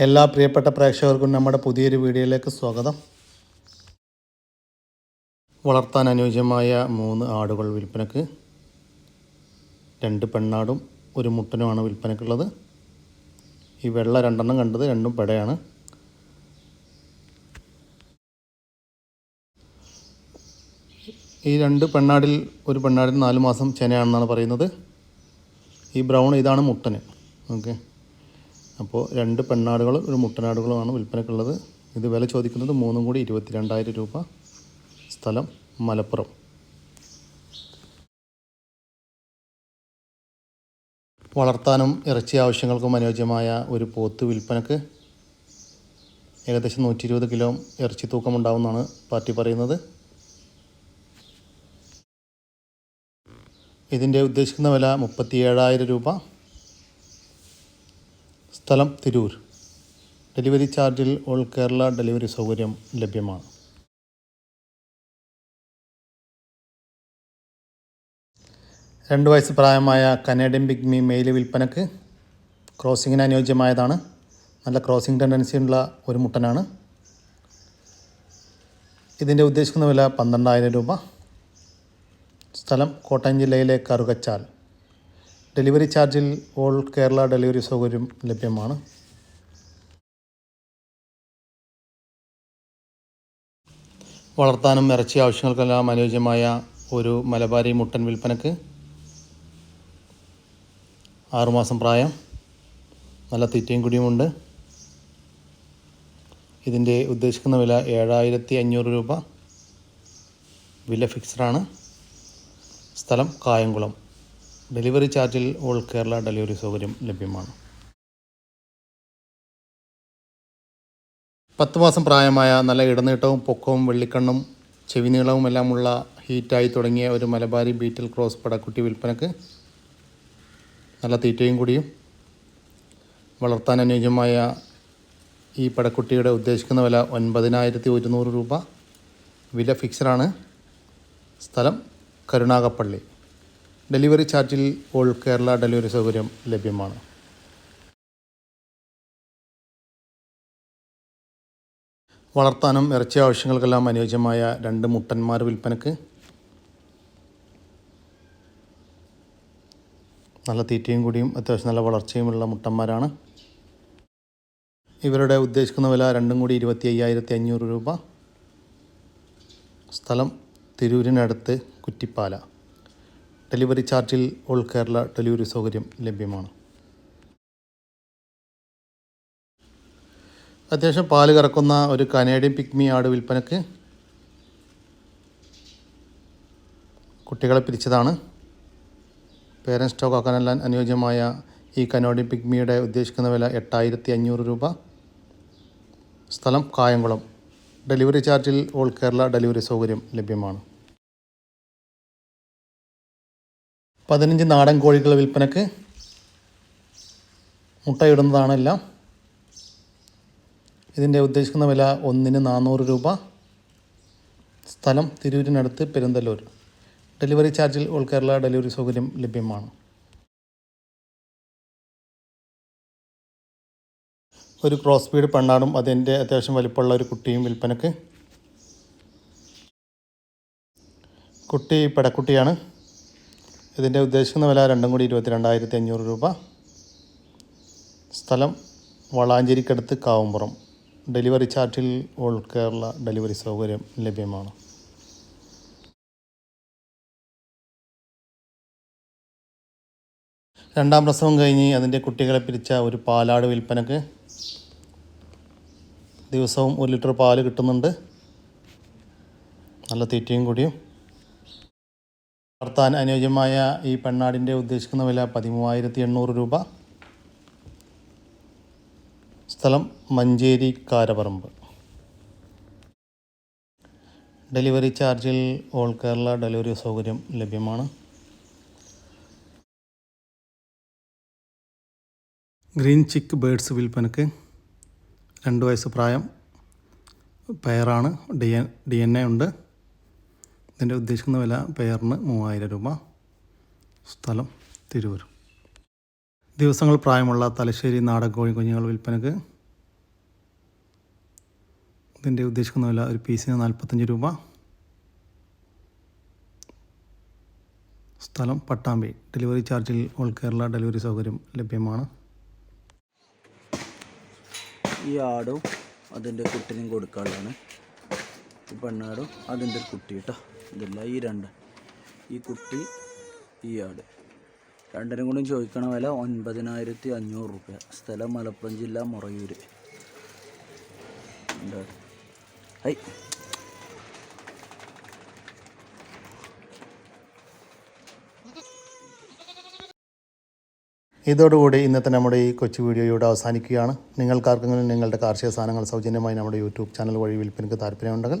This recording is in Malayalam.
എല്ലാ പ്രിയപ്പെട്ട പ്രേക്ഷകർക്കും നമ്മുടെ പുതിയൊരു വീഡിയോയിലേക്ക് സ്വാഗതം. വളർത്താൻ അനുയോജ്യമായ മൂന്ന് ആടുകൾ വിൽപ്പനക്ക്. രണ്ട് പെണ്ണാടും ഒരു മുട്ടനുമാണ് വിൽപ്പനക്കുള്ളത്. ഈ വെള്ള രണ്ടെണ്ണം കണ്ടത് രണ്ടും പെടയാണ്. ഈ രണ്ട് പെണ്ണാടിൽ ഒരു പെണ്ണാടിൽ നാല് മാസം ചെനയാണെന്നാണ് പറയുന്നത്. ഈ ബ്രൗൺ ഇതാണ് മുട്ടന്. ഓക്കെ. അപ്പോൾ രണ്ട് പെണ്ണാടുകളും ഒരു മുട്ടനാടുകളുമാണ് വിൽപ്പനക്കുള്ളത്. ഇത് വില ചോദിക്കുന്നത് മൂന്നും കൂടി ഇരുപത്തി രണ്ടായിരം രൂപ സ്ഥലം മലപ്പുറം. വളർത്താനും ഇറച്ചി ആവശ്യങ്ങൾക്കും അനുയോജ്യമായ ഒരു പോത്ത് വിൽപ്പനക്ക് ഏകദേശം നൂറ്റി ഇരുപത് കിലോ ഇറച്ചി തൂക്കമുണ്ടാവുമെന്നാണ് പാർട്ടി പറയുന്നത്. ഇതിന്റെ ഉദ്ദേശിക്കുന്ന വില മുപ്പത്തി ഏഴായിരം രൂപ. സ്ഥലം തിരൂർ. ഡെലിവറി ചാർജിൽ ഓൾ കേരള ഡെലിവറി സൗകര്യം ലഭ്യമാണ്. രണ്ട് വയസ്സ് പ്രായമായ കനേഡിയൻ ബിഗ്മി മെയിൽ വിൽപ്പനക്ക് ക്രോസിങ്ങിന് അനുയോജ്യമായതാണ്. നല്ല ക്രോസിംഗ് ടെൻഡൻസി ഉള്ള ഒരു മുട്ടനാണ്. ഇതിന്റെ ഉദ്ദേശിക്കുന്ന വില പന്ത്രണ്ടായിരം രൂപ. സ്ഥലം കോട്ടയം ജില്ലയിലെ കറുകച്ചാൽ. ഡെലിവറി ചാർജിൽ ഓൾ കേരള ഡെലിവറി സൗകര്യം ലഭ്യമാണ്. വളർത്താനും ഇറച്ചി ആവശ്യങ്ങൾക്കെല്ലാം അനുയോജ്യമായ ഒരു മലബാരി മുട്ടൻ വിൽപ്പനക്ക് ആറുമാസം പ്രായം നല്ല തീറ്റയും കുടിയുമുണ്ട്. ഇതിന്റെ ഉദ്ദേശിക്കുന്ന വില ഏഴായിരത്തി അഞ്ഞൂറ് രൂപ. വില ഫിക്സഡാണ് സ്ഥലം കായംകുളം. ഡെലിവറി ചാർജിൽ ഓൾ കേരള ഡെലിവറി സൗകര്യം ലഭ്യമാണ്. പത്ത് മാസം പ്രായമായ നല്ല ഇടനീട്ടവും പൊക്കവും വെള്ളിക്കണ്ണും ചെവിനീളവും എല്ലാമുള്ള ഹീറ്റായി തുടങ്ങിയ ഒരു മലബാരി ബീറ്റിൽ ക്രോസ് പടക്കുട്ടി വിൽപ്പനക്ക് നല്ല തീറ്റയും കൂടിയും വളർത്താൻ അനുയോജ്യമായ ഈ പടക്കുട്ടിയുടെ ഉദ്ദേശിക്കുന്ന വില ഒൻപതിനായിരത്തി ഒരുന്നൂറ് രൂപ. വില ഫിക്സഡാണ് സ്ഥലം കരുണാകപ്പള്ളി ഡെലിവറി ചാർജിൽ ഓൾ കേരള ഡെലിവറി സൗകര്യം ലഭ്യമാണ്. വളർത്താനും ഇറച്ചി ആവശ്യങ്ങൾക്കെല്ലാം അനുയോജ്യമായ രണ്ട് മുട്ടന്മാർ വിൽപ്പനക്ക് നല്ല തീറ്റയും കൂടിയും അത്യാവശ്യം നല്ല വളർച്ചയുമുള്ള മുട്ടന്മാരാണ്. ഇവരുടെ ഉദ്ദേശിക്കുന്ന വില രണ്ടും കൂടി ഇരുപത്തി അയ്യായിരത്തി അഞ്ഞൂറ് രൂപ. സ്ഥലം തിരൂരിനടുത്ത് കുറ്റിപ്പാല. ഡെലിവറി ചാർജിൽ ഓൾ കേരള ഡെലിവറി സൗകര്യം ലഭ്യമാണ്. അത്യാവശ്യം പാൽ കറക്കുന്ന ഒരു കനേഡിയൻ പിക്മി ആട് വിൽപ്പനക്ക് കുട്ടികളെ പിരിച്ചതാണ്. പേരൻ സ്റ്റോക്ക് ആക്കാനെല്ലാം അനുയോജ്യമായ ഈ കനോഡിയൻ പിഗ്മിയുടെ ഉദ്ദേശിക്കുന്ന വില എട്ടായിരത്തി അഞ്ഞൂറ് രൂപ. സ്ഥലം കായംകുളം. ഡെലിവറി ചാർജിൽ ഓൾ കേരള ഡെലിവറി സൗകര്യം ലഭ്യമാണ്. പതിനഞ്ച് നാടൻ കോഴികളുടെ വിൽപ്പനക്ക് മുട്ടയിടുന്നതാണ് എല്ലാം ഇതിന്റെ ഉദ്ദേശിക്കുന്ന വില ഒന്നിന് നാനൂറ് രൂപ. സ്ഥലം തിരൂരിനടുത്ത് പെരുന്തല്ലൂർ. ഡെലിവറി ചാർജിൽ ഓൾ കേരള ഡെലിവറി സൗകര്യം ലഭ്യമാണ്. ഒരു ക്രോസ് ബീഡ് പെണ്ണാടും അതിന്റെ അത്യാവശ്യം വലിപ്പമുള്ള ഒരു കുട്ടിയും വിൽപ്പനക്ക്. കുട്ടി പെടക്കുട്ടിയാണ്. ഇതിന്റെ ഉദ്ദേശിക്കുന്ന വില രണ്ടും കൂടി ഇരുപത്തി രണ്ടായിരത്തി അഞ്ഞൂറ് രൂപ. സ്ഥലം വളാഞ്ചേരിക്കടുത്ത് കാവുമ്പുറം ഡെലിവറി ചാർട്ടിൽ ഓൾ കേരള ഡെലിവറി സൗകര്യം ലഭ്യമാണ്. രണ്ടാം പ്രസവം കഴിഞ്ഞ് അതിന്റെ കുട്ടികളെ പിരിച്ച ഒരു പാലാട് വിൽപ്പനക്ക് ദിവസവും ഒരു ലിറ്റർ പാൽ കിട്ടുന്നുണ്ട്. നല്ല തീറ്റയും കൂടിയും. വളർത്താൻ അനുയോജ്യമായ ഈ പെണ്ണാടിന്റെ ഉദ്ദേശിക്കുന്ന വില പതിമൂവായിരത്തി എണ്ണൂറ് രൂപ. സ്ഥലം മഞ്ചേരി കാരപറമ്പ്. ഡെലിവറി ചാർജിൽ ഓൾ കേരള ഡെലിവറി സൗകര്യം ലഭ്യമാണ്. ഗ്രീൻ ചിക്ക് ബേഡ്സ് വിൽപ്പനക്ക് രണ്ട് വയസ്സ് പ്രായം. പെയറാണ് D N D N A ഉണ്ട്. ഇതിന്റെ ഉദ്ദേശിക്കുന്ന വില പെയറിന് മൂവായിരം രൂപ. സ്ഥലം തിരുവരും ദിവസങ്ങൾ പ്രായമുള്ള തലശ്ശേരി നാടൻ കോഴി കുഞ്ഞുങ്ങൾ വിൽപ്പനക്ക് ഇതിന്റെ ഉദ്ദേശിക്കുന്ന വില ഒരു പീസിന് നാൽപ്പത്തഞ്ച് രൂപ. സ്ഥലം പട്ടാമ്പി. ഡെലിവറി ചാർജിൽ ഓൾ കേരള ഡെലിവറി സൗകര്യം ലഭ്യമാണ്. ഈ ആടും അതിന്റെ കുട്ടിനും കൊടുക്കാനുള്ളതാണ്. ഈ പെണ്ണാടും അതിന്റെ ഒരു കുട്ടി കേട്ടോ. ഇതല്ല ഈ രണ്ട്. ഈ കുട്ടി ഈ ആട്. രണ്ടിനും കൂടി ചോദിക്കണ വില ഒൻപതിനായിരത്തി അഞ്ഞൂറ് റുപ്യ. സ്ഥലം മലപ്പുറം ജില്ല മുറയൂർ ഹൈ. ഇതോടുകൂടി ഇന്നത്തെ നമ്മുടെ ഈ കൊച്ചു വീഡിയോ ഇവിടെ അവസാനിക്കുകയാണ്. നിങ്ങൾക്കാർക്കെങ്കിലും നിങ്ങളുടെ കാർഷിക സാധനങ്ങൾ സൗജന്യമായി നമ്മുടെ യൂട്യൂബ് ചാനൽ വഴി വിൽപ്പനയ്ക്ക് താല്പര്യമുണ്ടെങ്കിൽ